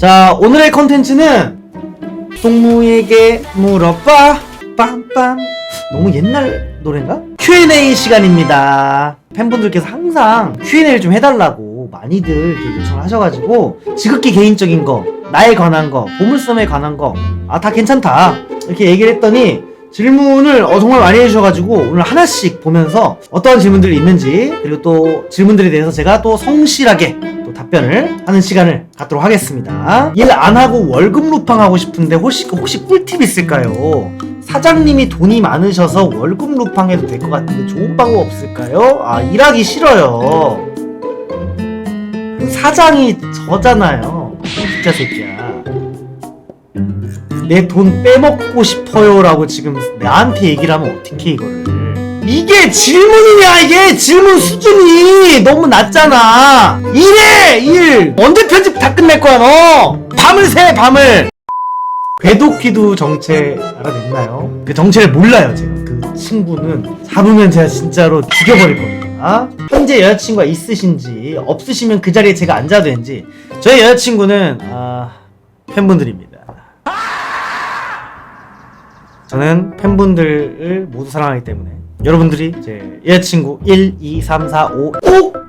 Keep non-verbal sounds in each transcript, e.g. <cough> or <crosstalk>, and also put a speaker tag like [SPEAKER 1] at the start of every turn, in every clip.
[SPEAKER 1] 자, 오늘의 컨텐츠는 동무에게 물어봐 빰빰 너무 옛날 노래인가? Q&A 시간입니다. 팬분들께서 항상 Q&A를 좀 해달라고 많이들 요청을 하셔가지고 지극히 개인적인 거, 나에 관한 거, 보물섬에 관한 거, 아 다 괜찮다 이렇게 얘기를 했더니 질문을 어, 정말 많이 해주셔가지고 오늘 하나씩 보면서 어떠한 질문들이 있는지 그리고 또 질문들에 대해서 제가 또 성실하게 또 답변을 하는 시간을 갖도록 하겠습니다. 일 안 하고 월급 루팡 하고 싶은데 혹시 혹시 꿀팁 있을까요? 사장님이 돈이 많으셔서 월급 루팡 해도 될 것 같은데 좋은 방법 없을까요? 아 일하기 싫어요. 그 사장이 저잖아요. 진짜 새끼야. 내 돈 빼먹고 싶어요라고 지금 나한테 얘기를 하면 어떻게 이거를 이게 질문이냐 이게? 질문 수준이 너무 낮잖아. 일해 일. 언제 편집 다 끝낼 거야 너? 밤을 새 밤을. 궤도키도 정체 알아냈나요? 그 정체를 몰라요 제가. 그 친구는 잡으면 제가 진짜로 죽여버릴 겁니다 현재 여자친구가 있으신지 없으시면 그 자리에 제가 앉아도 되는지. 저희 여자친구는 아 팬분들입니다 저는 팬분들을 모두 사랑하기 때문에 여러분들이 제 여자친구 1, 2, 3, 4, 5 꼭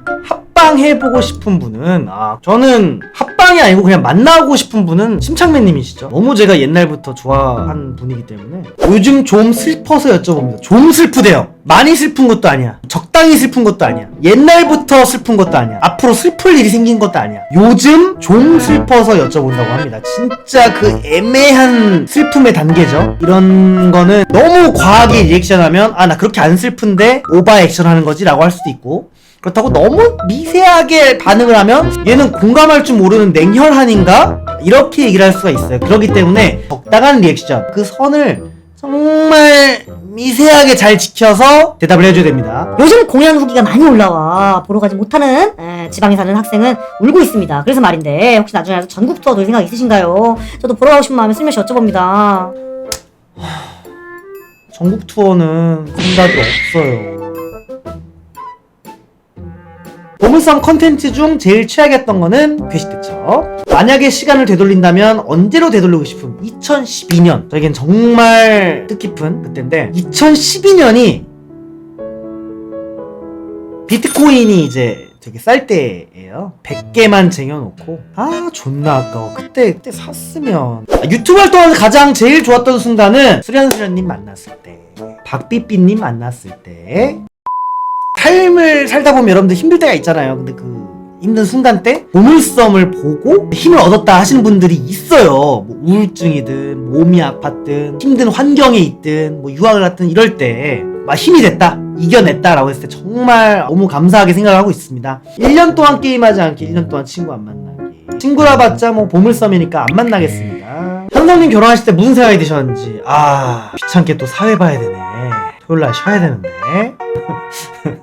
[SPEAKER 1] 합방해보고 싶은 분은 아 저는 합방이 아니고 그냥 만나고 싶은 분은 심창맨님이시죠. 너무 제가 옛날부터 좋아한 분이기 때문에. 요즘 좀 슬퍼서 여쭤봅니다. 좀 슬프대요. 많이 슬픈 것도 아니야. 적당히 슬픈 것도 아니야. 옛날부터 슬픈 것도 아니야. 앞으로 슬플 일이 생긴 것도 아니야. 요즘 좀 슬퍼서 여쭤본다고 합니다. 진짜 그 애매한 슬픔의 단계죠. 이런 거는 너무 과하게 리액션하면 아 나 그렇게 안 슬픈데 오바 액션 하는 거지 라고 할 수도 있고 그렇다고 너무 미세하게 반응을 하면 얘는 공감할 줄 모르는 냉혈한인가? 이렇게 얘기를 할 수가 있어요. 그렇기 때문에 적당한 리액션, 그 선을 정말 미세하게 잘 지켜서 대답을 해줘야 됩니다.
[SPEAKER 2] 요즘 공연 후기가 많이 올라와 보러 가지 못하는 에, 지방에 사는 학생은 울고 있습니다. 그래서 말인데 혹시 나중에 전국 투어 돌 생각 있으신가요? 저도 보러 가고 싶은 마음에 슬며시 여쭤봅니다.
[SPEAKER 1] 전국 투어는 생각이 없어요. 보물섬 컨텐츠 중 제일 최악이었던 거는 괴식대처. 만약에 시간을 되돌린다면 언제로 되돌리고 싶음? 2012년. 저에겐 정말 뜻깊은 그때인데 2012년이 비트코인이 이제 되게 쌀 때예요. 100개만 쟁여놓고 아 존나 아까워. 그때 그때 샀으면 아, 유튜브 활동하면서 가장 제일 좋았던 순간은 수련수련님 만났을 때, 박삐삐님 만났을 때. 삶을 살다 보면 여러분들 힘들 때가 있잖아요. 근데 그 힘든 순간 때 보물섬을 보고 힘을 얻었다 하시는 분들이 있어요. 뭐 우울증이든 몸이 아팠든 힘든 환경에 있든 뭐 유학을 갔든 이럴 때 막 힘이 됐다 이겨냈다라고 했을 때 정말 너무 감사하게 생각을 하고 있습니다. 1년 동안 게임하지 않기 1년 동안 친구 안 만나기 친구라 봤자 뭐 보물섬이니까 안 만나겠습니다. 현성님 결혼하실 때 무슨 생각이 드셨는지 아 귀찮게 또 사회 봐야 되네. 토요일 날 쉬어야 되는데 <laughs>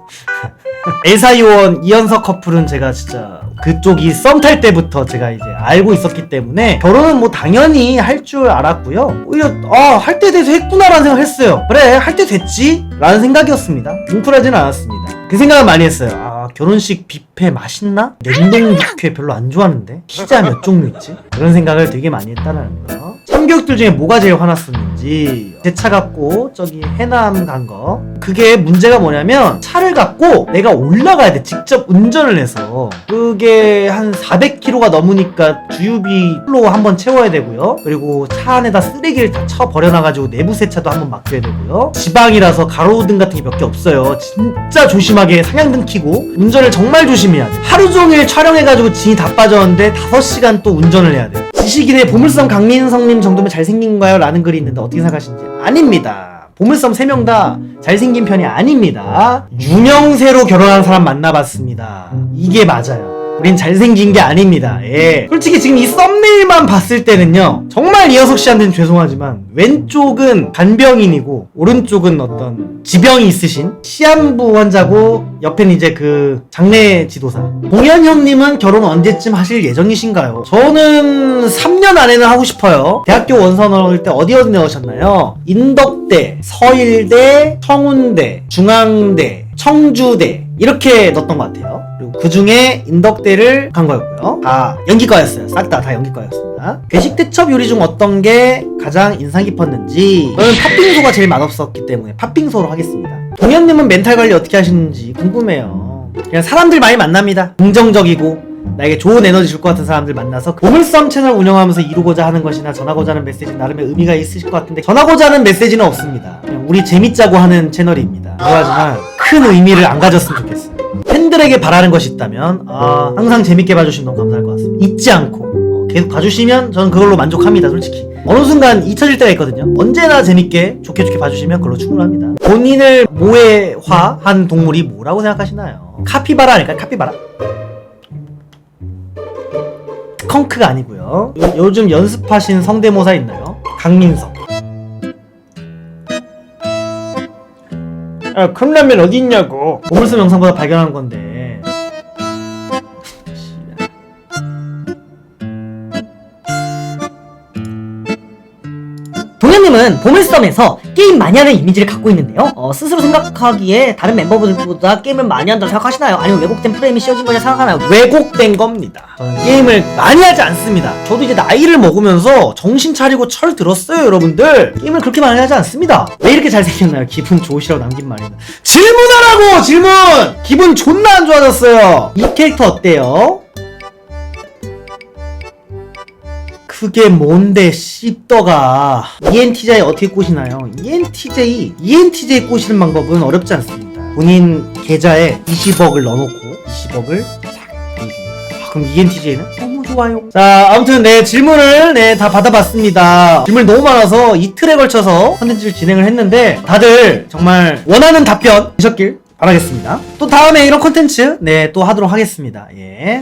[SPEAKER 1] 엘사이원 이현석 커플은 제가 진짜 그쪽이 썸 탈 때부터 제가 이제 알고 있었기 때문에 결혼은 뭐 당연히 할 줄 알았고요. 오히려 아 할 때 돼서 했구나라는 생각을 했어요. 그래 할 때 됐지 라는 생각이었습니다. 뭉클하진 않았습니다. 그 생각을 많이 했어요. 아 결혼식 뷔페 맛있나? 냉동 뷔페 별로 안 좋아하는데 피자 몇 종류 있지? 그런 생각을 되게 많이 했다는 거요. 참교육들 중에 뭐가 제일 화났었는지 제 차 갖고 저기 해남 간 거. 그게 문제가 뭐냐면 차를 갖고 내가 올라가야 돼. 직접 운전을 해서. 그게 한 400km가 넘으니까 주유비로 한번 채워야 되고요. 그리고 차 안에다 쓰레기를 다 쳐 버려놔가지고 내부 세차도 한번 맡겨야 되고요. 지방이라서 가로등 같은 게 몇 개 없어요. 진짜 조심하게 상향등 켜고 운전을 정말 조심해야 돼. 하루 종일 촬영해가지고 진이 다 빠졌는데 5시간 또 운전을 해야 돼 지식인의 보물섬 강민성님 정도면 잘생긴가요? 라는 글이 있는데 어떻게 생각하시는지. 아닙니다. 보물섬 3명 다 잘생긴 편이 아닙니다. 유명세로 결혼한 사람 만나봤습니다. 이게 맞아요 우린 잘생긴 게 아닙니다. 예. 솔직히 지금 이 썸네일만 봤을 때는요. 정말 이현석 씨한테는 죄송하지만 왼쪽은 간병인이고 오른쪽은 어떤 지병이 있으신 시한부 환자고 옆엔 이제 그 장례 지도사. 공현 형님은 결혼 언제쯤 하실 예정이신가요? 저는 3년 안에는 하고 싶어요. 대학교 원서 넣을 때 어디 어디 넣으셨나요? 인덕대, 서일대, 청운대, 중앙대, 청주대 이렇게 넣었던 것 같아요. 그리고 그 중에 인덕대를 간 거였고요. 다 연기과였어요. 싹 다 다 연기과였습니다. 괴식 대첩 요리 중 어떤 게 가장 인상 깊었는지 저는 팥빙소가 제일 맛없었기 때문에 팥빙소로 하겠습니다. 동현님은 멘탈 관리 어떻게 하시는지 궁금해요. 그냥 사람들 많이 만납니다. 긍정적이고 나에게 좋은 에너지 줄 것 같은 사람들 만나서 보물섬 채널 운영하면서 이루고자 하는 것이나 전하고자 하는 메시지 나름의 의미가 있으실 것 같은데 전하고자 하는 메시지는 없습니다. 그냥 우리 재밌자고 하는 채널입니다. 그하지만 큰 의미를 안 가졌으면 좋겠어요. 팬들에게 바라는 것이 있다면 아, 항상 재밌게 봐주시면 너무 감사할 것 같습니다. 잊지 않고 어, 계속 봐주시면 저는 그걸로 만족합니다. 솔직히 어느 순간 잊혀질 때가 있거든요. 언제나 재밌게 좋게 좋게 봐주시면 그걸로 충분합니다. 본인을 모해화한 동물이 뭐라고 생각하시나요? 카피바라 아닐까요? 카피바라? 스컹크가 아니고요. 요, 요즘 연습하신 성대모사 있나요? 강민석. 아, 컵라면 어디 있냐고. 보물섬 영상보다 발견한 건데.
[SPEAKER 2] 동현님은 보물섬에서 게임 많이 하는 이미지를 갖고 있는데요. 어, 스스로 생각하기에 다른 멤버분들보다 게임을 많이 한다고 생각하시나요? 아니면 왜곡된 프레임이 씌워진 거냐 생각하나요?
[SPEAKER 1] 왜곡된 겁니다. 저는 게임을 많이 하지 않습니다. 저도 이제 나이를 먹으면서 정신 차리고 철 들었어요, 여러분들. 게임을 그렇게 많이 하지 않습니다. 왜 이렇게 잘생겼나요? 기분 좋으시라고 남긴 말입니다. 질문하라고! 질문! 기분 존나 안 좋아졌어요. 이 캐릭터 어때요? 그게 뭔데 씹더가 ENTJ 어떻게 꼬시나요? ENTJ ENTJ 꼬시는 방법은 어렵지 않습니다. 본인 계좌에 20억을 넣어놓고 20억을 싹 보여줍니다. 아, 그럼 ENTJ는 너무 좋아요. 자 아무튼 네 질문을 네다 받아봤습니다. 질문이 너무 많아서 이틀에 걸쳐서 컨텐츠를 진행을 했는데 다들 정말 원하는 답변 주셨길 바라겠습니다. 또 다음에 이런 컨텐츠 네또 하도록 하겠습니다. 예.